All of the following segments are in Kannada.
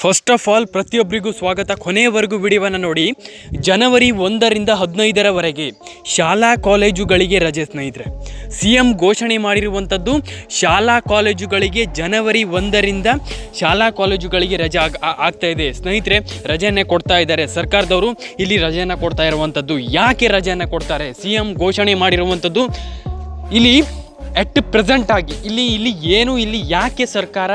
ಫಸ್ಟ್ ಆಫ್ ಆಲ್ ಪ್ರತಿಯೊಬ್ಬರಿಗೂ ಸ್ವಾಗತ. ಕೊನೆಯವರೆಗೂ ವಿಡಿಯೋವನ್ನು ನೋಡಿ. ಜನವರಿ ಒಂದರಿಂದ ಹದಿನೈದರವರೆಗೆ ಶಾಲಾ ಕಾಲೇಜುಗಳಿಗೆ ರಜೆ ಸ್ನೇಹಿತರೆ. ಸಿ ಎಂ ಘೋಷಣೆ ಮಾಡಿರುವಂಥದ್ದು, ಶಾಲಾ ಕಾಲೇಜುಗಳಿಗೆ ಜನವರಿ ಒಂದರಿಂದ ಶಾಲಾ ಕಾಲೇಜುಗಳಿಗೆ ರಜೆ ಆಗ್ತಾ ಇದೆ. ಸ್ನೇಹಿತರೆ, ರಜೆಯನ್ನೇ ಕೊಡ್ತಾ ಇದ್ದಾರೆ. ಸರ್ಕಾರದವರು ಇಲ್ಲಿ ರಜೆಯನ್ನು ಕೊಡ್ತಾ ಇರುವಂಥದ್ದು. ಯಾಕೆ ರಜೆಯನ್ನು ಕೊಡ್ತಾರೆ? ಸಿ ಎಂ ಘೋಷಣೆ ಮಾಡಿರುವಂಥದ್ದು ಇಲ್ಲಿ ಎಟ್ ಪ್ರೆಸೆಂಟ್ ಆಗಿ, ಇಲ್ಲಿ ಇಲ್ಲಿ ಏನು, ಇಲ್ಲಿ ಯಾಕೆ ಸರ್ಕಾರ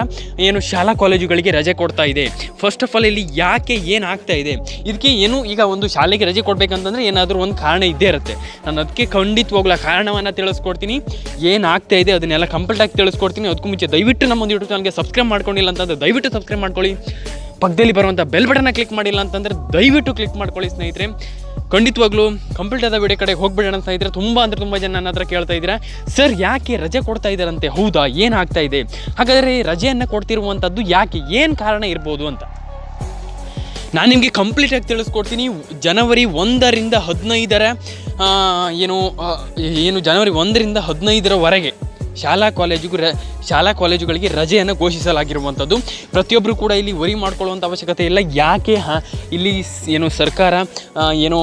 ಏನು ಶಾಲಾ ಕಾಲೇಜುಗಳಿಗೆ ರಜೆ ಕೊಡ್ತಾ ಇದೆ? ಫಸ್ಟ್ ಆಫ್ ಆಲ್ ಇಲ್ಲಿ ಯಾಕೆ ಏನು ಆಗ್ತಾ ಇದೆ? ಇದಕ್ಕೆ ಏನು ಈಗ ಒಂದು ಶಾಲೆಗೆ ರಜೆ ಕೊಡಬೇಕಂತಂದರೆ ಏನಾದರೂ ಒಂದು ಕಾರಣ ಇದ್ದೇ ಇರುತ್ತೆ. ನಾನು ಅದಕ್ಕೆ ಖಂಡಿತವಾಗ್ಲೂ ಕಾರಣವನ್ನು ತಿಳಿಸ್ಕೊಡ್ತೀನಿ. ಏನಾಗ್ತಾ ಇದೆ ಅದನ್ನೆಲ್ಲ ಕಂಪ್ಲೀಟ್ ಆಗಿ ತಿಳಿಸ್ಕೊಡ್ತೀನಿ. ಅದಕ್ಕೂ ಮುಂಚೆ ದಯವಿಟ್ಟು ನಮ್ಮ ಒಂದು ಯೂಟ್ಯೂಬ್ ಚಾನಲ್ಗೆ ಸಬ್ಸ್ಕ್ರೈಬ್ ಮಾಡ್ಕೊಂಡಿಲ್ಲ ಅಂತಂದ್ರೆ ದಯವಿಟ್ಟು ಸಬ್ಸ್ಕ್ರೈಬ್ ಮಾಡ್ಕೊಳ್ಳಿ. ಪಕ್ಕದಲ್ಲಿ ಬರುವಂಥ ಬೆಲ್ ಬಟನ್ನ ಕ್ಲಿಕ್ ಮಾಡಿಲ್ಲ ಅಂತಂದ್ರೆ ದಯವಿಟ್ಟು ಕ್ಲಿಕ್ ಮಾಡ್ಕೊಳ್ಳಿ ಸ್ನೇಹಿತರೆ. ಖಂಡಿತವಾಗ್ಲೂ ಕಂಪ್ಲೀಟ್ ಆದ ವಿಡಿಯೋ ಕಡೆ ಅಂತ ಇದ್ರೆ ತುಂಬ ಅಂದ್ರೆ ತುಂಬ ಜನ ನನ್ನ ಹತ್ರ ಕೇಳ್ತಾ ಇದ್ದೀರಾ ಸರ್, ಯಾಕೆ ರಜೆ ಕೊಡ್ತಾ ಇದ್ದಾರಂತೆ? ಹೌದಾ? ಏನಾಗ್ತಾ ಇದೆ? ಹಾಗಾದರೆ ರಜೆಯನ್ನು ಕೊಡ್ತಿರುವಂಥದ್ದು ಯಾಕೆ? ಏನು ಕಾರಣ ಇರ್ಬೋದು ಅಂತ. ನಾನು ನಿಮಗೆ ಕಂಪ್ಲೀಟಾಗಿ ತಿಳಿಸ್ಕೊಡ್ತೀನಿ. ಜನವರಿ ಒಂದರಿಂದ ಹದಿನೈದರ ಏನು ಏನು, ಜನವರಿ ಒಂದರಿಂದ ಹದಿನೈದರವರೆಗೆ ಶಾಲಾ ಕಾಲೇಜಿಗೂ ರ ಶಾಲಾ ಕಾಲೇಜುಗಳಿಗೆ ರಜೆಯನ್ನು ಘೋಷಿಸಲಾಗಿರುವಂಥದ್ದು. ಪ್ರತಿಯೊಬ್ಬರು ಕೂಡ ಇಲ್ಲಿ ವರಿ ಮಾಡ್ಕೊಳ್ಳುವಂಥ ಅವಶ್ಯಕತೆ ಇಲ್ಲ. ಯಾಕೆ ಹಾ, ಇಲ್ಲಿ ಏನು ಸರ್ಕಾರ ಏನು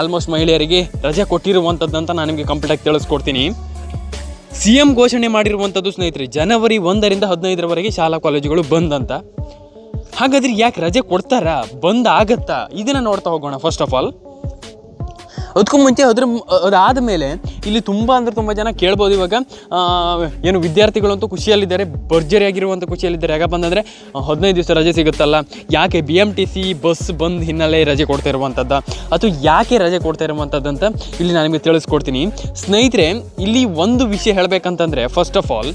ಆಲ್ಮೋಸ್ಟ್ ಮಹಿಳೆಯರಿಗೆ ರಜೆ ಕೊಟ್ಟಿರುವಂಥದ್ದು ಅಂತ ನಾನು ನಿಮಗೆ ಕಂಪ್ಲೀಟಾಗಿ ತಿಳಿಸ್ಕೊಡ್ತೀನಿ. ಸಿ ಎಂ ಘೋಷಣೆ ಮಾಡಿರುವಂಥದ್ದು ಸ್ನೇಹಿತರೆ, ಜನವರಿ ಒಂದರಿಂದ ಹದಿನೈದರವರೆಗೆ ಶಾಲಾ ಕಾಲೇಜುಗಳು ಬಂದ್ ಅಂತ ಹಾಗಾದ್ರೆ ಯಾಕೆ ರಜೆ ಕೊಡ್ತಾರಾ? ಬಂದ್ ಆಗತ್ತಾ ಇದನ್ನು ನೋಡ್ತಾ ಹೋಗೋಣ ಫಸ್ಟ್ ಆಫ್ ಆಲ್ ಅದಕ್ಕೂ ಮುಂಚೆ ಅದ್ರ ಅದಾದ ಮೇಲೆ ಇಲ್ಲಿ ತುಂಬ ಅಂದ್ರೆ ತುಂಬ ಜನ ಕೇಳ್ಬೋದು ಇವಾಗ ಏನು ವಿದ್ಯಾರ್ಥಿಗಳಂತೂ ಖುಷಿಯಲ್ಲಿದ್ದಾರೆ ಭರ್ಜರಿಯಾಗಿರುವಂಥ ಖುಷಿಯಲ್ಲಿದ್ದಾರೆ. ಯಾಕಪ್ಪ ಅಂತಂದರೆ ಹದಿನೈದು ದಿವಸ ರಜೆ ಸಿಗುತ್ತಲ್ಲ, ಯಾಕೆ B M T C bus bandh ಹಿನ್ನೆಲೆ ರಜೆ ಕೊಡ್ತಾ ಇರುವಂಥದ್ದು ಅಥವಾ ಯಾಕೆ ರಜೆ ಕೊಡ್ತಾ ಇರುವಂಥದ್ದು ಅಂತ ಇಲ್ಲಿ ನಾನು ನಿಮಗೆ ತಿಳಿಸ್ಕೊಡ್ತೀನಿ. ಸ್ನೇಹಿತರೆ, ಇಲ್ಲಿ ಒಂದು ವಿಷಯ ಹೇಳಬೇಕಂತಂದರೆ ಫಸ್ಟ್ ಆಫ್ ಆಲ್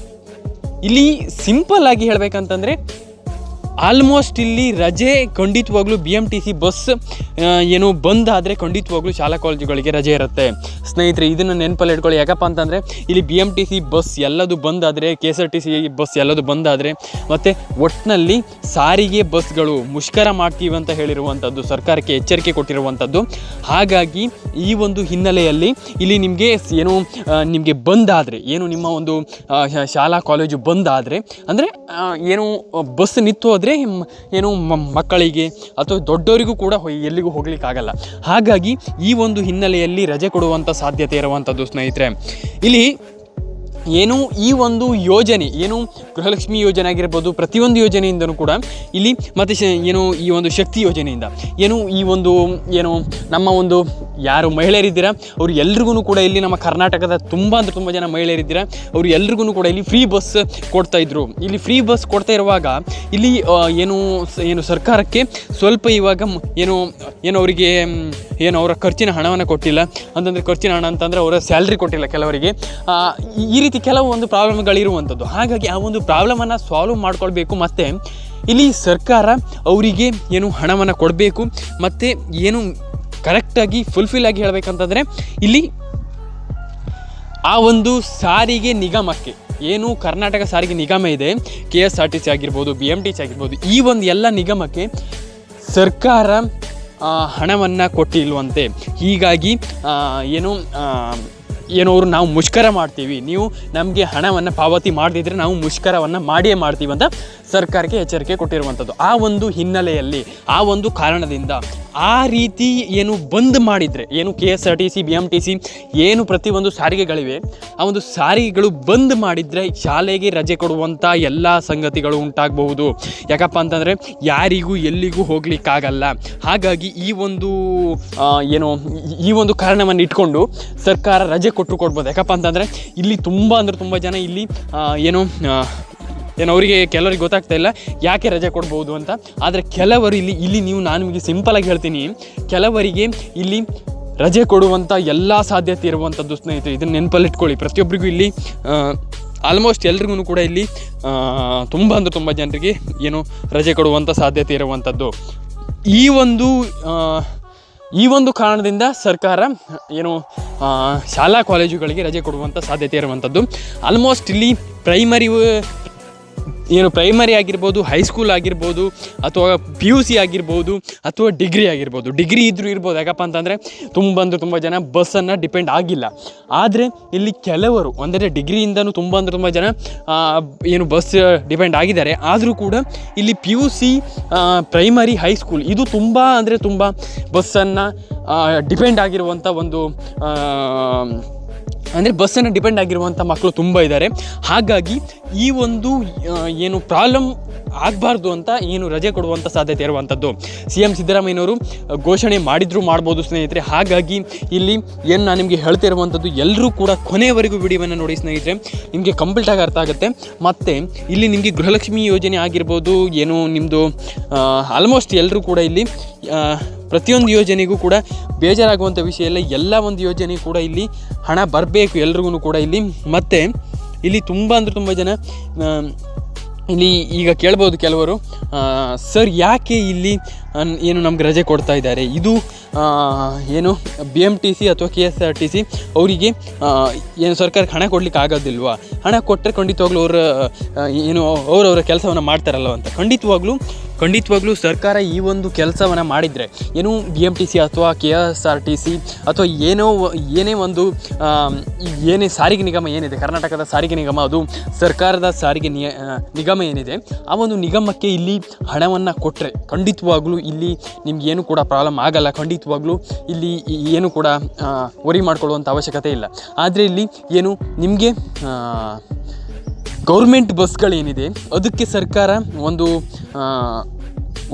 ಇಲ್ಲಿ ಸಿಂಪಲ್ ಆಗಿ ಹೇಳಬೇಕಂತಂದರೆ ಆಲ್ಮೋಸ್ಟ್ ಇಲ್ಲಿ ರಜೆ ಖಂಡಿತವಾಗ್ಲೂ B M T C bus ಏನು ಬಂದ್ ಆದರೆ ಖಂಡಿತವಾಗ್ಲೂ ಶಾಲಾ ಕಾಲೇಜುಗಳಿಗೆ ರಜೆ ಇರುತ್ತೆ. ಸ್ನೇಹಿತರೆ, ಇದನ್ನು ನೆನಪಲ್ಲಿ ಇಟ್ಕೊಳ್ಳಿ. ಯಾಕಪ್ಪ ಅಂತಂದರೆ, ಇಲ್ಲಿ B M T C bus ಎಲ್ಲದು ಬಂದಾದರೆ K S R T C bus ಎಲ್ಲದು ಬಂದಾದರೆ, ಮತ್ತು ಒಟ್ಟಿನಲ್ಲಿ ಸಾರಿಗೆ ಬಸ್ಗಳು ಮುಷ್ಕರ ಮಾಡ್ತೀವಿ ಅಂತ ಹೇಳಿರುವಂಥದ್ದು ಸರ್ಕಾರಕ್ಕೆ ಎಚ್ಚರಿಕೆ ಕೊಟ್ಟಿರುವಂಥದ್ದು ಹಾಗಾಗಿ ಈ ಒಂದು ಹಿನ್ನೆಲೆಯಲ್ಲಿ ಇಲ್ಲಿ ನಿಮಗೆ ಏನು ನಿಮಗೆ ಬಂದಾದರೆ, ಏನು ನಿಮ್ಮ ಒಂದು ಶಾಲಾ, ಕಾಲೇಜು ಬಂದಾದರೆ, ಅಂದರೆ ಏನು ಬಸ್ ನಿಂತು ಹೋದರೆ ಏನು ಮಕ್ಕಳಿಗೆ ಅಥವಾ ದೊಡ್ಡವರಿಗೂ ಕೂಡ ಎಲ್ಲಿಗೂ ಹೋಗ್ಲಿಕ್ಕಾಗಲ್ಲ. ಹಾಗಾಗಿ ಈ ಒಂದು ಹಿನ್ನೆಲೆಯಲ್ಲಿ ರಜೆ ಕೊಡುವಂಥ ಸಾಧ್ಯತೆ ಇರುವಂಥದ್ದು, ಸ್ನೇಹಿತರೆ. ಇಲ್ಲಿ ಏನು ಈ ಒಂದು ಯೋಜನೆ, ಏನು ಗೃಹಲಕ್ಷ್ಮಿ ಯೋಜನೆ ಆಗಿರ್ಬೋದು, ಪ್ರತಿಯೊಂದು ಯೋಜನೆಯಿಂದನೂ ಕೂಡ ಇಲ್ಲಿ ಮತ್ತು ಏನು ಈ ಒಂದು ಶಕ್ತಿ ಯೋಜನೆಯಿಂದ, ಏನು ಈ ಒಂದು, ಏನು ನಮ್ಮ ಒಂದು ಯಾರು ಮಹಿಳೆಯರಿದ್ದೀರಾ? ಅವ್ರು ಎಲ್ರಿಗೂ ಕೂಡ ಇಲ್ಲಿ ನಮ್ಮ ಕರ್ನಾಟಕದ ತುಂಬ ಅಂದ್ರೆ ತುಂಬ ಜನ ಮಹಿಳೆಯರಿದ್ದೀರಾ? ಅವರು ಎಲ್ರಿಗೂ ಕೂಡ ಇಲ್ಲಿ ಫ್ರೀ ಬಸ್ ಕೊಡ್ತಾ ಇದ್ರು. ಇಲ್ಲಿ ಫ್ರೀ ಬಸ್ ಕೊಡ್ತಾ ಇರುವಾಗ ಇಲ್ಲಿ ಏನು ಏನು ಸರ್ಕಾರಕ್ಕೆ ಸ್ವಲ್ಪ ಇವಾಗ ಏನು ಏನು ಅವರಿಗೆ ಏನು ಅವರ ಖರ್ಚಿನ ಹಣವನ್ನು ಕೊಟ್ಟಿಲ್ಲ. ಅಂತಂದರೆ ಖರ್ಚಿನ ಹಣ ಅಂತಂದರೆ ಅವರ ಸ್ಯಾಲ್ರಿ ಕೊಟ್ಟಿಲ್ಲ ಕೆಲವರಿಗೆ. ಈ ರೀತಿ ಕೆಲವು ಒಂದು ಪ್ರಾಬ್ಲಮ್ಗಳಿರುವಂಥದ್ದು. ಹಾಗಾಗಿ ಆ ಒಂದು ಪ್ರಾಬ್ಲಮನ್ನು ಸಾಲ್ವ್ ಮಾಡ್ಕೊಳ್ಬೇಕು ಮತ್ತು ಇಲ್ಲಿ ಸರ್ಕಾರ ಅವರಿಗೆ ಏನು ಹಣವನ್ನು ಕೊಡಬೇಕು, ಮತ್ತು ಏನು ಕರೆಕ್ಟಾಗಿ ಫುಲ್ಫಿಲ್ ಆಗಿ ಹೇಳಬೇಕಂತಂದರೆ ಇಲ್ಲಿ ಆ ಒಂದು ಸಾರಿಗೆ ನಿಗಮಕ್ಕೆ, ಏನು ಕರ್ನಾಟಕ ಸಾರಿಗೆ ನಿಗಮ ಇದೆ K S R T C ಆಗಿರ್ಬೋದು ಬಿ ಎಂ ಟಿ ಸಿ ಆಗಿರ್ಬೋದು, ಈ ಒಂದು ಎಲ್ಲ ನಿಗಮಕ್ಕೆ ಸರ್ಕಾರ ಹಣವನ್ನು ಕೊಟ್ಟಿಲ್ವಂತೆ. ಹೀಗಾಗಿ ಏನು ಏನೋ ಅವರು ನಾವು ಮುಷ್ಕರ ಮಾಡ್ತೀವಿ. ನೀವು ನಮಗೆ ಹಣವನ್ನು ಪಾವತಿ ಮಾಡದಿದ್ದರೆ ನಾವು ಮುಷ್ಕರವನ್ನು ಮಾಡಿಯೇ ಮಾಡ್ತೀವಿ ಅಂತ ಸರ್ಕಾರಕ್ಕೆ ಎಚ್ಚರಿಕೆ ಕೊಟ್ಟಿರುವಂಥದ್ದು. ಆ ಒಂದು ಹಿನ್ನೆಲೆಯಲ್ಲಿ, ಆ ಒಂದು ಕಾರಣದಿಂದ ಆ ರೀತಿ ಏನು ಬಂದ್ ಮಾಡಿದರೆ, ಏನು K S R T C B M T C ಏನು ಪ್ರತಿಯೊಂದು ಸಾರಿಗೆಗಳಿವೆ, ಆ ಒಂದು ಸಾರಿಗೆಗಳು ಬಂದ್ ಮಾಡಿದರೆ ಶಾಲೆಗೆ ರಜೆ ಕೊಡುವಂಥ ಎಲ್ಲ ಸಂಗತಿಗಳು ಉಂಟಾಗಬಹುದು. ಯಾಕಪ್ಪ ಅಂತಂದರೆ ಯಾರಿಗೂ ಎಲ್ಲಿಗೂ ಹೋಗ್ಲಿಕ್ಕಾಗಲ್ಲ. ಹಾಗಾಗಿ ಈ ಒಂದು ಏನು, ಈ- ಒಂದು ಕಾರಣವನ್ನು ಇಟ್ಕೊಂಡು ಸರ್ಕಾರ ರಜೆ ಕೊಟ್ಟು ಕೊಡ್ಬೋದು. ಯಾಕಪ್ಪ ಅಂತಂದರೆ ಇಲ್ಲಿ ತುಂಬ ಅಂದರೆ ತುಂಬ ಜನ ಇಲ್ಲಿ ಏನು ಏನು, ಅವರಿಗೆ ಕೆಲವರಿಗೆ ಗೊತ್ತಾಗ್ತಾ ಇಲ್ಲ, ಯಾಕೆ ರಜೆ ಕೊಡ್ಬೋದು ಅಂತ. ಆದರೆ ಕೆಲವರು ಇಲ್ಲಿ ಇಲ್ಲಿ ನೀವು, ನಾನು ನಿಮಗೆ ಸಿಂಪಲಾಗಿ ಹೇಳ್ತೀನಿ. ಕೆಲವರಿಗೆ ಇಲ್ಲಿ ರಜೆ ಕೊಡುವಂಥ ಎಲ್ಲ ಸಾಧ್ಯತೆ ಇರುವಂಥದ್ದು ಸ್ನೇಹಿತರೆ, ಇದನ್ನು ನೆನಪಲ್ಲಿಟ್ಕೊಳ್ಳಿ ಪ್ರತಿಯೊಬ್ಬರಿಗೂ ಇಲ್ಲಿ ಆಲ್ಮೋಸ್ಟ್ ಎಲ್ರಿಗೂ ಕೂಡ ಇಲ್ಲಿ ತುಂಬ ಅಂದರೆ ತುಂಬ ಜನರಿಗೆ ಏನು ರಜೆ ಕೊಡುವಂಥ ಸಾಧ್ಯತೆ ಇರುವಂಥದ್ದು ಈ ಒಂದು ಈ ಒಂದು ಕಾರಣದಿಂದ ಸರ್ಕಾರ ಏನು ಶಾಲಾ ಕಾಲೇಜುಗಳಿಗೆ ರಜೆ ಕೊಡುವಂಥ ಸಾಧ್ಯತೆ ಇರುವಂಥದ್ದು ಆಲ್ಮೋಸ್ಟ್ ಇಲ್ಲಿ ಪ್ರೈಮರಿ ಏನು ಪ್ರೈಮರಿ ಆಗಿರ್ಬೋದು ಹೈಸ್ಕೂಲ್ ಆಗಿರ್ಬೋದು, ಅಥವಾ ಪಿ ಯು ಸಿ ಆಗಿರ್ಬೋದು, ಅಥವಾ ಡಿಗ್ರಿ ಆಗಿರ್ಬೋದು. ಡಿಗ್ರಿ ಇದ್ದರೂ ಇರ್ಬೋದು. ಯಾಕಪ್ಪ ಅಂತಂದರೆ ತುಂಬ ಅಂದರೆ ತುಂಬ ಜನ ಬಸ್ಸನ್ನು ಡಿಪೆಂಡ್ ಆಗಿಲ್ಲ. ಆದರೆ ಇಲ್ಲಿ ಕೆಲವರು ಅಂದರೆ ಡಿಗ್ರಿಯಿಂದನೂ ತುಂಬ ಅಂದರೆ ತುಂಬ ಜನ ಏನು ಬಸ್ ಡಿಪೆಂಡ್ ಆಗಿದ್ದಾರೆ. ಆದರೂ ಕೂಡ ಇಲ್ಲಿ P U C primary high school ಇದು ತುಂಬ ಅಂದರೆ ತುಂಬ ಬಸ್ಸನ್ನು ಡಿಪೆಂಡ್ ಆಗಿರುವಂಥ ಒಂದು ಅಂದರೆ ಬಸ್ಸನ್ನು ಡಿಪೆಂಡ್ ಆಗಿರುವಂಥ ಮಕ್ಕಳು ತುಂಬ ಇದ್ದಾರೆ. ಹಾಗಾಗಿ ಈ ಒಂದು ಏನು ಪ್ರಾಬ್ಲಮ್ ಆಗಬಾರ್ದು ಅಂತ ಏನು ರಜೆ ಕೊಡುವಂಥ ಸಾಧ್ಯತೆ ಇರುವಂಥದ್ದು ಸಿ ಎಂ ಸಿದ್ದರಾಮಯ್ಯನವರು ಘೋಷಣೆ ಮಾಡಿದ್ರು ಮಾಡ್ಬೋದು ಸ್ನೇಹಿತರೆ. ಹಾಗಾಗಿ ಇಲ್ಲಿ ಏನು ನಾನು ನಿಮಗೆ ಹೇಳ್ತಿರುವಂಥದ್ದು ಎಲ್ಲರೂ ಕೂಡ ಕೊನೆಯವರೆಗೂ ವಿಡಿಯೋವನ್ನು ನೋಡಿ ಸ್ನೇಹಿತರೆ. ನಿಮಗೆ ಕಂಪ್ಲೀಟಾಗಿ ಅರ್ಥ ಆಗುತ್ತೆ. ಮತ್ತು ಇಲ್ಲಿ ನಿಮಗೆ ಗೃಹಲಕ್ಷ್ಮಿ ಯೋಜನೆ ಆಗಿರ್ಬೋದು, ಏನು ನಿಮ್ಮದು ಆಲ್ಮೋಸ್ಟ್ ಎಲ್ಲರೂ ಕೂಡ ಇಲ್ಲಿ ಪ್ರತಿಯೊಂದು ಯೋಜನೆಗೂ ಕೂಡ ಬೇಜಾರಾಗುವಂಥ ವಿಷಯ ಇಲ್ಲ. ಎಲ್ಲ ಒಂದು ಯೋಜನೆ ಕೂಡ ಇಲ್ಲಿ ಹಣ ಬರಬೇಕು ಎಲ್ರಿಗೂ ಕೂಡ ಇಲ್ಲಿ. ಮತ್ತು ಇಲ್ಲಿ ತುಂಬ ಅಂದರೆ ತುಂಬ ಜನ ಇಲ್ಲಿ ಈಗ ಕೇಳ್ಬೋದು ಕೆಲವರು ಸರ್ ಯಾಕೆ ಇಲ್ಲಿ ಏನು ನಮ್ಗೆ ರಜೆ ಕೊಡ್ತಾ ಇದ್ದಾರೆ. ಇದು ಏನು ಬಿ ಎಂ ಟಿ ಸಿ ಅಥವಾ K S R T C ಅವರಿಗೆ ಏನು ಸರ್ಕಾರಕ್ಕೆ ಹಣ ಕೊಡ್ಲಿಕ್ಕೆ ಆಗೋದಿಲ್ವಾ? ಹಣ ಕೊಟ್ಟರೆ ಖಂಡಿತವಾಗ್ಲೂ ಅವರ ಏನು ಅವರವರ ಕೆಲಸವನ್ನು ಮಾಡ್ತಾರಲ್ಲ ಅಂತ. ಖಂಡಿತವಾಗ್ಲೂ ಖಂಡಿತವಾಗ್ಲೂ ಸರ್ಕಾರ ಈ ಒಂದು ಕೆಲಸವನ್ನು ಮಾಡಿದರೆ, ಏನು ಬಿ ಎಂ ಟಿ ಸಿ ಅಥವಾ K S R T C ಅಥವಾ ಏನೋ ಏನೇ ಒಂದು ಏನೇ ಸಾರಿಗೆ ನಿಗಮ ಏನಿದೆ, ಕರ್ನಾಟಕದ ಸಾರಿಗೆ ನಿಗಮ, ಅದು ಸರ್ಕಾರದ ಸಾರಿಗೆ ನಿಗಮ ಏನಿದೆ, ಆ ಒಂದು ನಿಗಮಕ್ಕೆ ಇಲ್ಲಿ ಹಣವನ್ನು ಕೊಟ್ಟರೆ ಖಂಡಿತವಾಗ್ಲೂ ಇಲ್ಲಿ ನಿಮ್ಗೆ ಏನು ಕೂಡ ಪ್ರಾಬ್ಲಮ್ ಆಗಲ್ಲ. ಖಂಡಿತವಾಗ್ಲೂ ಇಲ್ಲಿ ಏನು ಕೂಡ ವರಿ ಮಾಡ್ಕೊಳ್ಳುವಂಥ ಅವಶ್ಯಕತೆ ಇಲ್ಲ. ಆದರೆ ಇಲ್ಲಿ ಏನು ನಿಮಗೆ ಗೌರ್ಮೆಂಟ್ ಬಸ್ಗಳೇನಿದೆ ಅದಕ್ಕೆ ಸರ್ಕಾರ ಒಂದು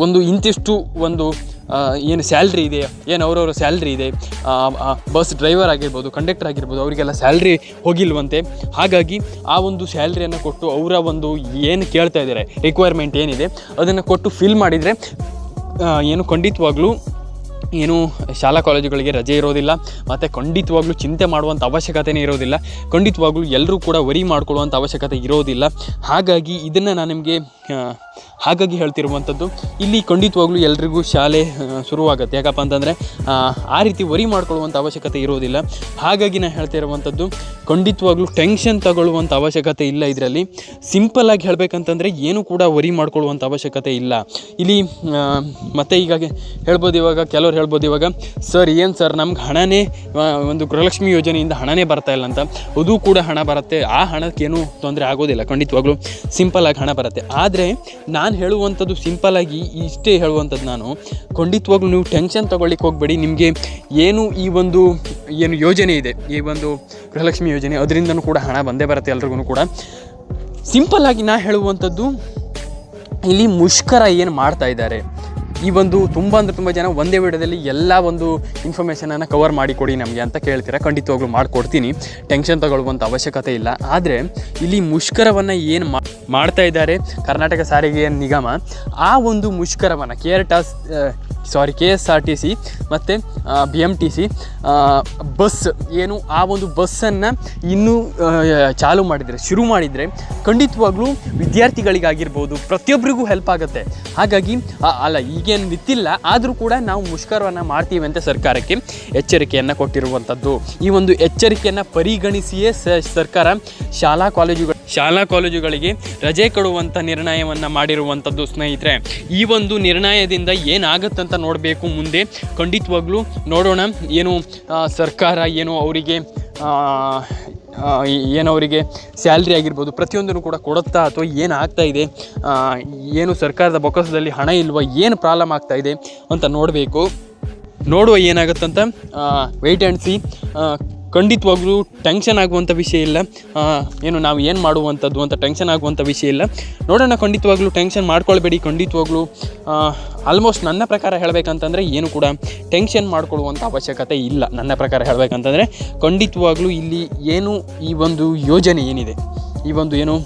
ಒಂದು ಇಂತಿಷ್ಟು ಒಂದು ಏನು ಸ್ಯಾಲ್ರಿ ಇದೆ, ಏನು ಅವರವರ ಸ್ಯಾಲ್ರಿ ಇದೆ ಬಸ್ ಡ್ರೈವರ್ ಆಗಿರ್ಬೋದು ಕಂಡಕ್ಟರ್ ಆಗಿರ್ಬೋದು, ಅವರಿಗೆಲ್ಲ ಸ್ಯಾಲ್ರಿ ಹೋಗಿಲ್ವಂತೆ. ಹಾಗಾಗಿ ಆ ಒಂದು ಸ್ಯಾಲ್ರಿಯನ್ನು ಕೊಟ್ಟು ಅವರ ಒಂದು ಏನು ಕೇಳ್ತಾ ಇದ್ದಾರೆ ರಿಕ್ವೈರ್ಮೆಂಟ್ ಏನಿದೆ, ಅದನ್ನು ಕೊಟ್ಟು ಫಿಲ್ ಮಾಡಿದರೆ ಏನು ಖಂಡಿತವಾಗ್ಲೂ ಏನು ಶಾಲಾ ಕಾಲೇಜುಗಳಿಗೆ ರಜೆ ಇರೋದಿಲ್ಲ, ಮತ್ತು ಖಂಡಿತವಾಗ್ಲೂ ಚಿಂತೆ ಮಾಡುವಂಥ ಅವಶ್ಯಕತೆನೇ ಇರೋದಿಲ್ಲ, ಖಂಡಿತವಾಗ್ಲೂ ಎಲ್ಲರೂ ಕೂಡ ವರಿ ಮಾಡ್ಕೊಳ್ಳುವಂಥ ಅವಶ್ಯಕತೆ ಇರೋದಿಲ್ಲ. ಹಾಗಾಗಿ ಇದನ್ನು ನಾನು ನಿಮಗೆ ಹಾಗಾಗಿ ಹೇಳ್ತಿರುವಂಥದ್ದು, ಇಲ್ಲಿ ಖಂಡಿತವಾಗ್ಲೂ ಎಲ್ರಿಗೂ ಶಾಲೆ ಶುರುವಾಗುತ್ತೆ. ಯಾಕಪ್ಪ ಅಂತಂದರೆ, ಆ ರೀತಿ ವರಿ ಮಾಡ್ಕೊಳ್ಳುವಂಥ ಅವಶ್ಯಕತೆ ಇರೋದಿಲ್ಲ. ಹಾಗಾಗಿ ನಾನು ಹೇಳ್ತಿರುವಂಥದ್ದು, ಖಂಡಿತವಾಗ್ಲೂ ಟೆನ್ಷನ್ ತಗೊಳ್ಳುವಂಥ ಅವಶ್ಯಕತೆ ಇಲ್ಲ ಇದರಲ್ಲಿ. ಸಿಂಪಲ್ಲಾಗಿ ಹೇಳಬೇಕಂತಂದರೆ, ಏನು ಕೂಡ ವರಿ ಮಾಡ್ಕೊಳ್ಳುವಂಥ ಅವಶ್ಯಕತೆ ಇಲ್ಲ. ಇಲ್ಲಿ ಮತ್ತೆ ಈಗ ಹೇಳ್ಬೋದು ಇವಾಗ, ಕೆಲವ್ರು ಹೇಳ್ಬೋದು ಇವಾಗ, ಸರ್, ಏನು ಸರ್, ನಮ್ಗೆ ಹಣನೇ ಒಂದು ಗೃಹಲಕ್ಷ್ಮಿ ಯೋಜನೆಯಿಂದ ಹಣನೇ ಬರ್ತಾ ಇಲ್ಲ ಅಂತ. ಅದು ಕೂಡ ಹಣ ಬರುತ್ತೆ. ಆ ಹಣಕ್ಕೇನು ತೊಂದರೆ ಆಗೋದಿಲ್ಲ. ಖಂಡಿತವಾಗ್ಲೂ ಸಿಂಪಲ್ಲಾಗಿ ಹಣ ಬರುತ್ತೆ. ಆದರೆ ನಾನು ಹೇಳುವಂಥದ್ದು ಸಿಂಪಲ್ಲಾಗಿ ಇಷ್ಟೇ ಹೇಳುವಂಥದ್ದು ನಾನು. ಖಂಡಿತವಾಗ್ಲೂ ನೀವು ಟೆನ್ಷನ್ ತೊಗೊಳ್ಳಿಕ್ಕೆ ಹೋಗಬೇಡಿ. ನಿಮಗೆ ಏನು ಈ ಒಂದು ಏನು ಯೋಜನೆ ಇದೆ, ಈ ಒಂದು ಗೃಹಲಕ್ಷ್ಮಿ ಯೋಜನೆ, ಅದರಿಂದನೂ ಕೂಡ ಹಣ ಬಂದೇ ಬರುತ್ತೆ ಎಲ್ರಿಗೂ ಕೂಡ. ಸಿಂಪಲ್ಲಾಗಿ ನಾ ಹೇಳುವಂಥದ್ದು, ಇಲ್ಲಿ ಮುಷ್ಕರ ಏನು ಮಾಡ್ತಾ ಇದ್ದಾರೆ? ಈ ಒಂದು ತುಂಬ ಅಂದರೆ ತುಂಬ ಜನ ಒಂದೇ ವಿಡಿಯೋದಲ್ಲಿ ಎಲ್ಲ ಒಂದು ಇನ್ಫಾರ್ಮೇಷನನ್ನು ಕವರ್ ಮಾಡಿಕೊಡಿ ನಮಗೆ ಅಂತ ಕೇಳ್ತೀರಾ. ಖಂಡಿತವಾಗ್ಲೂ ಮಾಡಿಕೊಡ್ತೀನಿ. ಟೆನ್ಷನ್ ತಗೊಳ್ಳುವಂಥ ಅವಶ್ಯಕತೆ ಇಲ್ಲ. ಆದರೆ ಇಲ್ಲಿ ಮುಷ್ಕರವನ್ನು ಏನು ಮಾಡ್ತಾ ಇದ್ದಾರೆ ಕರ್ನಾಟಕ ಸಾರಿಗೆ ನಿಗಮ, ಆ ಒಂದು ಮುಷ್ಕರವನ್ನು K sorry K S R T C ಮತ್ತು B M T C bus ಏನು ಆ ಒಂದು ಬಸ್ಸನ್ನು ಇನ್ನೂ ಚಾಲು ಮಾಡಿದರೆ, ಶುರು ಮಾಡಿದರೆ ಖಂಡಿತವಾಗ್ಲೂ ವಿದ್ಯಾರ್ಥಿಗಳಿಗಾಗಿರ್ಬೋದು ಪ್ರತಿಯೊಬ್ಬರಿಗೂ ಹೆಲ್ಪ್ ಆಗುತ್ತೆ. ಹಾಗಾಗಿ ಅಲ್ಲ ಅಲ್ಲ ಈಗೇನು ನಿಂತಿಲ್ಲ, ಆದರೂ ಕೂಡ ನಾವು ಮುಷ್ಕರವನ್ನು ಮಾಡ್ತೀವಿ ಅಂತ ಸರ್ಕಾರಕ್ಕೆ. ಎಚ್ಚರಿಕೆಯನ್ನು ಕೊಟ್ಟಿರುವಂಥದ್ದು. ಈ ಒಂದು ಎಚ್ಚರಿಕೆಯನ್ನು ಪರಿಗಣಿಸಿಯೇ ಸರ್ಕಾರ ಶಾಲಾ ಕಾಲೇಜುಗಳು, ಶಾಲಾ ಕಾಲೇಜುಗಳಿಗೆ ರಜೆ ಕೊಡುವಂಥ ನಿರ್ಣಯವನ್ನು ಮಾಡಿರುವಂಥದ್ದು ಸ್ನೇಹಿತರೆ. ಈ ಒಂದು ನಿರ್ಣಯದಿಂದ ಏನಾಗುತ್ತಂತ ನೋಡಬೇಕು ಮುಂದೆ. ಖಂಡಿತವಾಗ್ಲೂ ನೋಡೋಣ, ಏನು ಸರ್ಕಾರ ಏನು ಅವರಿಗೆ ಏನು ಅವರಿಗೆ ಸ್ಯಾಲ್ರಿ ಆಗಿರ್ಬೋದು, ಪ್ರತಿಯೊಂದನ್ನು ಕೂಡ ಕೊಡುತ್ತಾ ಅಥವಾ ಏನು ಆಗ್ತಾ ಇದೆ ಏನು ಸರ್ಕಾರದ ಬೊಕ್ಕಸದಲ್ಲಿ ಹಣ ಇಲ್ವಾ, ಏನು ಪ್ರಾಬ್ಲಮ್ ಆಗ್ತಾ ಇದೆ ಅಂತ ನೋಡಬೇಕು. ನೋಡುವ ಏನಾಗುತ್ತಂತ ವೆಯ್ಟ್ ಆ್ಯಂಡ್ ಸಿ ಖಂಡಿತವಾಗ್ಲೂ ಟೆನ್ಷನ್ ಆಗುವಂಥ ವಿಷಯ ಇಲ್ಲ. ಏನು ನಾವು ಏನು ಮಾಡುವಂಥದ್ದು ಅಂತ ಟೆನ್ಷನ್ ಆಗುವಂಥ ವಿಷಯ ಇಲ್ಲ. ನೋಡೋಣ, ಖಂಡಿತವಾಗ್ಲೂ ಟೆನ್ಷನ್ ಮಾಡ್ಕೊಳ್ಬೇಡಿ. ಖಂಡಿತವಾಗ್ಲೂ ಆಲ್ಮೋಸ್ಟ್ ನನ್ನ ಪ್ರಕಾರ ಹೇಳಬೇಕಂತಂದರೆ ಏನು ಕೂಡ ಟೆನ್ಷನ್ ಮಾಡ್ಕೊಳ್ಳುವಂಥ ಅವಶ್ಯಕತೆ ಇಲ್ಲ. ನನ್ನ ಪ್ರಕಾರ ಹೇಳಬೇಕಂತಂದರೆ ಖಂಡಿತವಾಗ್ಲೂ ಇಲ್ಲಿ ಏನು ಈ ಒಂದು ಯೋಜನೆ ಏನಿದೆ? ಈ ಒಂದು ಏನು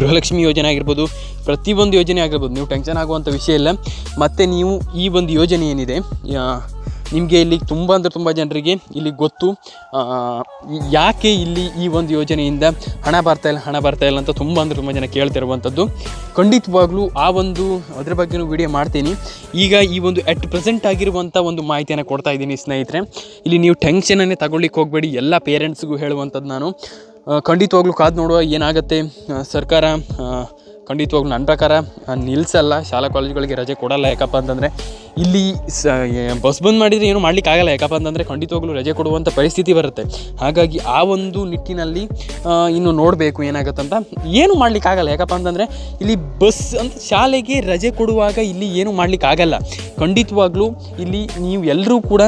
ಗೃಹಲಕ್ಷ್ಮಿ ಯೋಜನೆ ಆಗಿರ್ಬೋದು ಪ್ರತಿಯೊಂದು ಯೋಜನೆ ಆಗಿರ್ಬೋದು, ನೀವು ಟೆನ್ಷನ್ ಆಗುವಂಥ ವಿಷಯ ಇಲ್ಲ. ಮತ್ತು ನೀವು ಈ ಒಂದು ಯೋಜನೆ ಏನಿದೆ ನಿಮಗೆ ಇಲ್ಲಿ ತುಂಬ ಅಂದರೆ ತುಂಬ ಜನರಿಗೆ ಇಲ್ಲಿ ಗೊತ್ತು. ಯಾಕೆ ಇಲ್ಲಿ ಈ ಒಂದು ಯೋಜನೆಯಿಂದ ಹಣ ಬರ್ತಾ ಇಲ್ಲ, ಹಣ ಬರ್ತಾ ಇಲ್ಲ ಅಂತ ತುಂಬ ಅಂದರೆ ತುಂಬ ಜನ ಕೇಳ್ತಿರುವಂಥದ್ದು. ಖಂಡಿತವಾಗ್ಲೂ ಆ ಒಂದು, ಅದ್ರ ಬಗ್ಗೆನೂ ವಿಡಿಯೋ ಮಾಡ್ತೀನಿ. ಈಗ ಈ ಒಂದು ಅಟ್ ಪ್ರೆಸೆಂಟ್ ಆಗಿರುವಂಥ ಒಂದು ಮಾಹಿತಿಯನ್ನು ಕೊಡ್ತಾ ಇದ್ದೀನಿ ಸ್ನೇಹಿತರೆ. ಇಲ್ಲಿ ನೀವು ಟೆನ್ಷನನ್ನೇ ತಗೊಳ್ಳಿಕ್ಕೆ ಹೋಗಬೇಡಿ, ಎಲ್ಲ ಪೇರೆಂಟ್ಸ್ಗೂ ಹೇಳುವಂಥದ್ದು ನಾನು. ಖಂಡಿತವಾಗ್ಲೂ ಕಾದು ನೋಡುವ ಏನಾಗುತ್ತೆ. ಸರ್ಕಾರ ಖಂಡಿತವಾಗ್ಲೂ ನನ್ನ ಪ್ರಕಾರ ನಿಲ್ಲಿಸಲ್ಲ ಶಾಲಾ ಕಾಲೇಜುಗಳಿಗೆ ರಜೆ ಕೊಡಲ್ಲ ಯಾಕಪ್ಪ ಅಂತಂದರೆ, ಇಲ್ಲಿ ಸ ಬಸ್ ಬಂದ್ ಮಾಡಿದರೆ ಏನು ಮಾಡ್ಲಿಕ್ಕೆ ಆಗಲ್ಲ ಯಾಕಪ್ಪ ಅಂತಂದರೆ ಖಂಡಿತವಾಗ್ಲೂ ರಜೆ ಕೊಡುವಂಥ ಪರಿಸ್ಥಿತಿ ಬರುತ್ತೆ. ಹಾಗಾಗಿ ಆ ಒಂದು ನಿಟ್ಟಿನಲ್ಲಿ ಇನ್ನು ನೋಡಬೇಕು ಏನಾಗುತ್ತಂತ. ಏನು ಮಾಡ್ಲಿಕ್ಕೆ ಆಗಲ್ಲ ಯಾಕಪ್ಪ ಅಂತಂದರೆ, ಇಲ್ಲಿ ಬಸ್ ಅಂತ ಶಾಲೆಗೆ ರಜೆ ಕೊಡುವಾಗ ಇಲ್ಲಿ ಏನು ಮಾಡ್ಲಿಕ್ಕೆ ಆಗಲ್ಲ. ಖಂಡಿತವಾಗ್ಲೂ ಇಲ್ಲಿ ನೀವು ಎಲ್ಲರೂ ಕೂಡ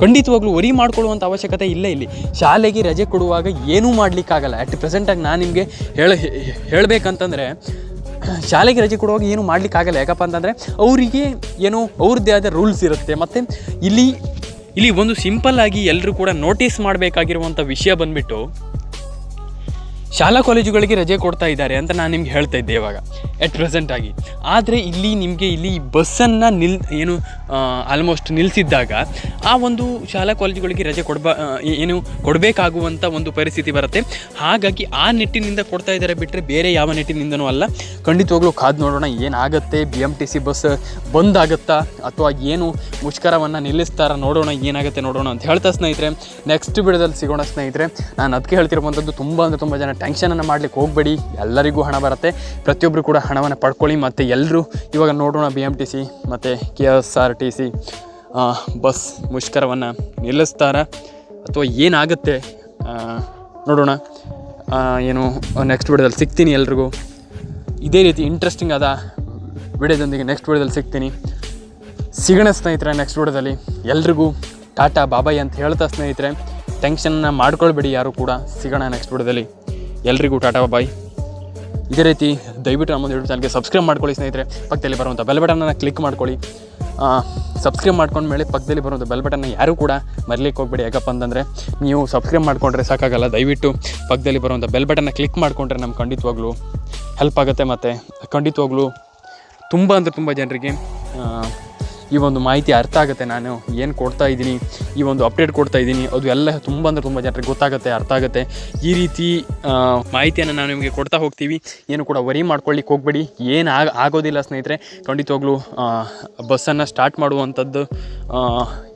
ಖಂಡಿತವಾಗ್ಲೂ ವರಿ ಮಾಡ್ಕೊಳ್ಳುವಂಥ ಅವಶ್ಯಕತೆ ಇಲ್ಲ ಇಲ್ಲಿ. ಶಾಲೆಗೆ ರಜೆ ಕೊಡುವಾಗ ಏನೂ ಮಾಡಲಿಕ್ಕಾಗಲ್ಲ. ಅಟ್ ಪ್ರೆಸೆಂಟಾಗಿ ನಾನು ನಿಮಗೆ ಹೇಳ, ಹೇಳಬೇಕಂತಂದರೆ, ಶಾಲೆಗೆ ರಜೆ ಕೊಡುವಾಗ ಏನು ಮಾಡಲಿಕ್ಕಾಗಲ್ಲ. ಯಾಕಪ್ಪ ಅಂತಂದರೆ, ಅವರಿಗೆ ಏನೋ ಅವ್ರದ್ದೇ ಆದ ರೂಲ್ಸ್ ಇರುತ್ತೆ. ಮತ್ತು ಇಲ್ಲಿ ಇಲ್ಲಿ ಒಂದು ಸಿಂಪಲ್ ಆಗಿ ಎಲ್ಲರೂ ಕೂಡ ನೋಟಿಸ್ ಮಾಡಬೇಕಾಗಿರುವಂಥ ವಿಷಯ ಬಂದ್ಬಿಟ್ಟು ಶಾಲಾ ಕಾಲೇಜುಗಳಿಗೆ ರಜೆ ಕೊಡ್ತಾ ಇದ್ದಾರೆ ಅಂತ ನಾನು ನಿಮ್ಗೆ ಹೇಳ್ತಾ ಇದ್ದೆ ಇವಾಗ. ಎಟ್ ಪ್ರೆಸೆಂಟ್ ಆಗಿ. ಆದರೆ ಇಲ್ಲಿ ನಿಮಗೆ ಇಲ್ಲಿ ಬಸ್ಸನ್ನು ನಿಲ್, ಏನು ಆಲ್ಮೋಸ್ಟ್ ನಿಲ್ಲಿಸಿದ್ದಾಗ ಆ ಒಂದು ಶಾಲಾ ಕಾಲೇಜುಗಳಿಗೆ ರಜೆ ಕೊಡ್ಬಾ ಏನು ಕೊಡಬೇಕಾಗುವಂಥ ಒಂದು ಪರಿಸ್ಥಿತಿ ಬರುತ್ತೆ. ಹಾಗಾಗಿ ಆ ನಿಟ್ಟಿನಿಂದ ಕೊಡ್ತಾ ಇದ್ದಾರೆ ಬಿಟ್ಟರೆ ಬೇರೆ ಯಾವ ನಿಟ್ಟಿನಿಂದನೂ ಅಲ್ಲ. ಖಂಡಿತವಾಗ್ಲೂ ಕಾದು ನೋಡೋಣ, ಏನಾಗುತ್ತೆ B M T C bus ಬಂದಾಗುತ್ತಾ, ಅಥವಾ ಏನು ಮುಷ್ಕರವನ್ನು ನಿಲ್ಲಿಸ್ತಾರ ನೋಡೋಣ, ಏನಾಗುತ್ತೆ ನೋಡೋಣ ಅಂತ ಹೇಳ್ತಾ ಸ್ನೇಹಿತರೆ. ನೆಕ್ಸ್ಟ್ ಬಿಡದಲ್ಲಿ ಸಿಗೋಣ ಸ್ನೇಹಿತರೆ. ನಾನು ಅದಕ್ಕೆ ಹೇಳ್ತಿರುವಂಥದ್ದು ತುಂಬ ಅಂದರೆ ತುಂಬ ಜನ ಟೆನ್ಷನನ್ನು ಮಾಡ್ಲಿಕ್ಕೆ ಹೋಗಬೇಡಿ. ಎಲ್ಲರಿಗೂ ಹಣ ಬರುತ್ತೆ. ಪ್ರತಿಯೊಬ್ಬರು ಕೂಡ ಹಣವನ್ನು ಪಡ್ಕೊಳ್ಳಿ. ಮತ್ತು ಎಲ್ಲರೂ ಇವಾಗ ನೋಡೋಣ ಬಿ ಎಂ ಟಿ ಸಿ ಮತ್ತು K S R T C bus ಮುಷ್ಕರವನ್ನು ನಿಲ್ಲಿಸ್ತಾರ ಅಥವಾ ಏನಾಗುತ್ತೆ? ನೋಡೋಣ. ಏನು ನೆಕ್ಸ್ಟ್ ವಿಡಿಯೋದಲ್ಲಿ ಸಿಗ್ತೀನಿ ಎಲ್ರಿಗೂ. ಇದೇ ರೀತಿ ಇಂಟ್ರೆಸ್ಟಿಂಗ್ ಆದ ವಿಡಿಯೋದೊಂದಿಗೆ ನೆಕ್ಸ್ಟ್ ವಿಡಿಯೋದಲ್ಲಿ ಸಿಗ್ತೀನಿ. ಸಿಗೋಣ ಸ್ನೇಹಿತರೆ ನೆಕ್ಸ್ಟ್ ವಿಡಿಯೋದಲ್ಲಿ ಎಲ್ರಿಗೂ ಟಾಟಾ ಬಾಬಾಯ್ ಅಂತ ಹೇಳ್ತಾ ಸ್ನೇಹಿತರೆ ಟೆನ್ಷನ್ನ ಮಾಡ್ಕೊಳ್ಬೇಡಿ ಯಾರು ಕೂಡ. ಸಿಗೋಣ ನೆಕ್ಸ್ಟ್ ವಿಡಿಯೋದಲ್ಲಿ ಎಲ್ರಿಗೂ ಟಾಟಾ ಬಾಯ್. ಇದೇ ರೀತಿ ದಯವಿಟ್ಟು ನಮ್ಮೊಂದು ಯೂಟ್ಯೂಬ್ ಚಾನಲ್ಗೆ ಸಬ್ಸ್ಕ್ರೈಬ್ ಮಾಡ್ಕೊಳ್ಳಿ ಸ್ನೇಹಿತರೆ. ಪಕ್ಕದಲ್ಲಿ ಬರುವಂಥ ಬೆಲ್ ಬಟನ್ನ ಕ್ಲಿಕ್ ಮಾಡ್ಕೊಳ್ಳಿ. ಸಬ್ಸ್ಕ್ರೈಬ್ ಮಾಡ್ಕೊಂಡ್ಮೇಲೆ ಪಕ್ಕದಲ್ಲಿ ಬರುವಂಥ ಬೆಲ್ ಬಟನ್ನ ಯಾರೂ ಕೂಡ ಮರಿಲಿಕ್ಕೆ ಹೋಗ್ಬೇಡಿ ಯಾಕಪ್ಪ ಅಂತಂದರೆ ನೀವು ಸಬ್ಸ್ಕ್ರೈಬ್ ಮಾಡ್ಕೊಂಡ್ರೆ ಸಾಕಾಗಲ್ಲ. ದಯವಿಟ್ಟು ಪಕ್ಕದಲ್ಲಿ ಬರುವಂಥ ಬೆಲ್ ಬಟನ್ನ ಕ್ಲಿಕ್ ಮಾಡಿಕೊಂಡ್ರೆ ನಮ್ಗೆ ಖಂಡಿತವಾಗ್ಲೂ ಹೆಲ್ಪ್ ಆಗುತ್ತೆ ಮತ್ತು ಖಂಡಿತವಾಗ್ಲೂ ತುಂಬ ಅಂದರೆ ತುಂಬ ಜನರಿಗೆ ಈ ಒಂದು ಮಾಹಿತಿ ಅರ್ಥ ಆಗುತ್ತೆ. ನಾನು ಏನು ಕೊಡ್ತಾ ಇದ್ದೀನಿ, ಈ ಒಂದು ಅಪ್ಡೇಟ್ ಕೊಡ್ತಾ ಇದ್ದೀನಿ, ಅದು ಎಲ್ಲ ತುಂಬ ಅಂದರೆ ತುಂಬ ಜನರಿಗೆ ಗೊತ್ತಾಗುತ್ತೆ, ಅರ್ಥ ಆಗುತ್ತೆ. ಈ ರೀತಿ ಮಾಹಿತಿಯನ್ನು ನಾವು ನಿಮಗೆ ಕೊಡ್ತಾ ಹೋಗ್ತೀವಿ. ಏನು ಕೂಡ ವರಿ ಮಾಡ್ಕೊಳ್ಳಿಕ್ಕೆ ಹೋಗಬೇಡಿ. ಏನು ಆಗ, ಆಗೋದಿಲ್ಲ ಸ್ನೇಹಿತರೆ. ಖಂಡಿತವಾಗ್ಲೂ ಬಸ್ಸನ್ನು ಸ್ಟಾರ್ಟ್ ಮಾಡುವಂಥದ್ದು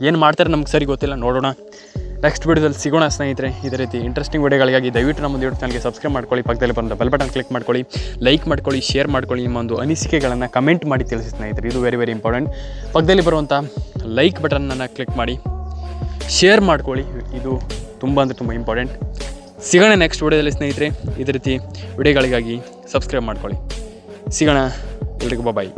ಏನು ಮಾಡ್ತಾರೆ ನಮ್ಗೆ ಸರಿ ಗೊತ್ತಿಲ್ಲ, ನೋಡೋಣ. ನೆಕ್ಸ್ಟ್ ವಿಡಿಯೋದಲ್ಲಿ ಸಿಗೋಣ ಸ್ನೇಹಿತರೆ. ಇದೇ ರೀತಿ ಇಂಟ್ರೆಸ್ಟಿಂಗ್ ವಿಡಿಯೋಗಳಿಗಾಗಿ ದಯವಿಟ್ಟು ನಮ್ಮ ಯೂಟ್ಯೂಬ್ ಚಾನಲ್ಗೆ ಸಬ್ಸ್ಕ್ರೈಬ್ ಮಾಡ್ಕೊಳ್ಳಿ. ಪಕ್ಕದಲ್ಲಿ ಬಂದ ಬೆಲ್ ಬಟನ್ ಕ್ಲಿಕ್ ಮಾಡ್ಕೊಳ್ಳಿ. ಲೈಕ್ ಮಾಡ್ಕೊಳ್ಳಿ ಶೇರ್ ಮಾಡ್ಕೊಳ್ಳಿ ನಿಮ್ಮ ಒಂದು ಅನಿಸಿಕೆಗಳನ್ನು ಕಮೆಂಟ್ ಮಾಡಿ ತಿಳಿಸಿ ಸ್ನೇಹಿತರೆ. ಇದು ವೆರಿ ವೆರಿ ಇಂಪಾರ್ಟೆಂಟ್ ಪಕ್ಕದಲ್ಲಿ ಬರುವಂಥ ಲೈಕ್ ಬಟನನ್ನು ಕ್ಲಿಕ್ ಮಾಡಿ ಶೇರ್ ಮಾಡ್ಕೊಳ್ಳಿ. ಇದು ತುಂಬ ಅಂದರೆ ತುಂಬ ಇಂಪಾರ್ಟೆಂಟ್ ಸಿಗೋಣ ನೆಕ್ಸ್ಟ್ ವಿಡಿಯೋದಲ್ಲಿ ಸ್ನೇಹಿತರೆ. ಇದೇ ರೀತಿ ವಿಡಿಯೋಗಳಿಗಾಗಿ ಸಬ್ಸ್ಕ್ರೈಬ್ ಮಾಡ್ಕೊಳ್ಳಿ. ಸಿಗೋಣ. ಎಲ್ರಿಗೂ ಬಾಯ್